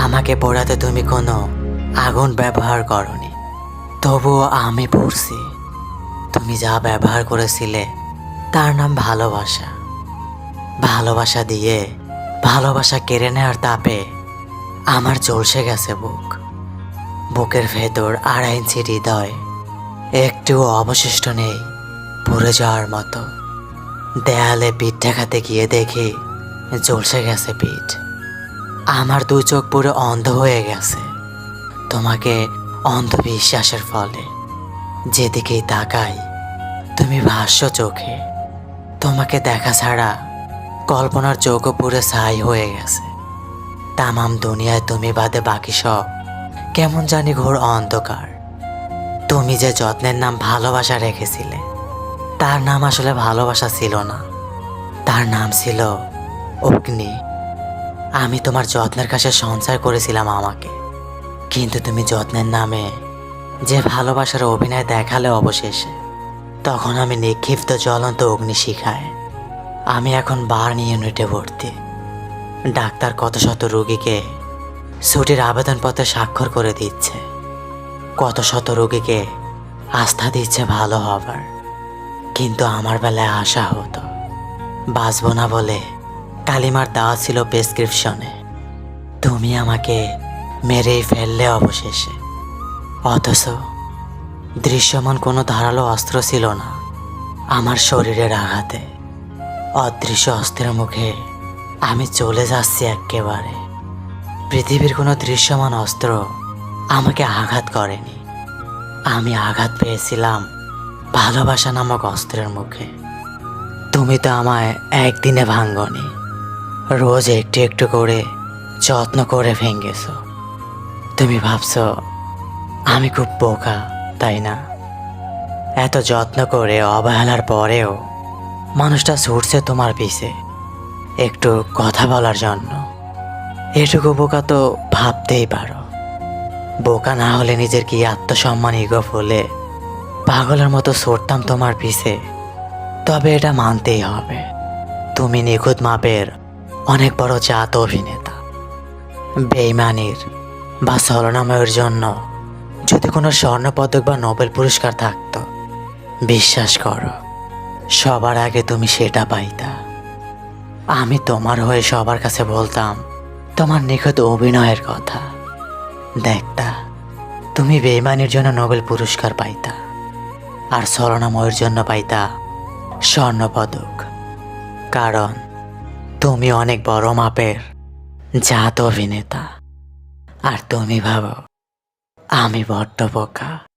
আমাকে পোড়াতে তুমি কোনো আগুন ব্যবহার করনি। তবুও আমি পড়ছি। তুমি যা ব্যবহার করেছিলে, তার নাম ভালোবাসা। ভালোবাসা দিয়ে, ভালোবাসা কেড়ে নেওয়ার তাপে আমার চলসে গেছে বুক। বুকের ভেতর আড়াই ইঞ্চি হৃদয় একটুও অবশিষ্ট নেই, পড়ে যাওয়ার মতো। দেয়ালে পিঠ ঠেকাতে গিয়ে দেখি জ্বলসে গেছে পিঠ। আমার দু চোখ পুরো অন্ধ হয়ে গেছে। তোমাকে অন্ধবিশ্বাসের ফলে যেদিকেই তাকাই, তুমি ভাষ্য চোখে। তোমাকে দেখা ছাড়া কল্পনার চোখও পুরো ছাই হয়ে গেছে। তামাম দুনিয়ায় তুমি বাদে বাকি সব কেমন জানি ঘোর অন্ধকার। তুমি যে যত্নের নাম ভালোবাসা রেখেছিলে, তার নাম আসলে ভালোবাসা ছিল না। তার নাম ছিল অগ্নি। আমি তোমার যত্নের কাছে সঞ্চয় করেছিলাম আমাকে। কিন্তু তুমি যত্নের নামে যে ভালোবাসার অভিনয় দেখালে অবশেষে, তখন আমি নিক্ষিপ্ত জ্বলন্ত অগ্নি শিখায় আমি এখন বার্ন ইউনিটে ভর্তি। ডাক্তার কত শত রোগীকে ছুটির আবেদনপত্রে স্বাক্ষর করে দিচ্ছে, কত শত রোগীকে আস্থা দিচ্ছে ভালো হবার। কিন্তু আমার বেলায় আশা হতো, বাঁচবো না বলে কালিমার দেওয়া ছিল প্রেসক্রিপশনে তুমি আমাকে মেরেই ফেললে অবশেষে। অথচ দৃশ্যমান কোনো ধারালো অস্ত্র ছিল না আমার শরীরের আঘাতে। অদৃশ্য অস্ত্রের মুখে আমি চলে যাচ্ছি একেবারে। পৃথিবীর কোনো দৃশ্যমান অস্ত্র আমাকে আঘাত করেনি। আমি আঘাত পেয়েছিলাম ভালোবাসা নামক অস্ত্রের মুখে। তুমি তো আমায় একদিনে ভাঙ্গনি। রোজ একটু একটু করে যত্ন করে ভেঙ্গেছ তুমি ভাবছ, আমি খুব বোকা, তাই না? এত যত্ন করে অবহেলার পরেও মানুষটা ছুটছে তোমার পিছে, একটু কথা বলার জন্য। এটুকু বোকা তো ভাবতেই পারো। বোকা না হলে নিজের কি আত্মসম্মান ইগো ফুলে পাগলের মতো ছুটতাম তোমার পিছে? তবে এটা মানতেই হবে। তুমি নিখুঁত মাপের অনেক বড় জাত অভিনেতা। বেইমানির বা ছলনাময়ের জন্য যদি কোনো স্বর্ণপদক বা নোবেল পুরস্কার থাকতো, বিশ্বাস করো, সবার আগে তুমি সেটা পাইতা। আমি তোমার হয়ে সবার কাছে বলতাম, তোমার নিখুঁত অভিনয়ের কথা। দেখতা, তুমি বেইমানির জন্য নোবেল পুরস্কার পাইতা, আর ছলনাময়ের জন্য পাইতা স্বর্ণপদক। কারণ তুমি অনেক বড় মাপের। জাত অভিনেতা। আর তুমি ভাবো আমি বড্ড বোকা।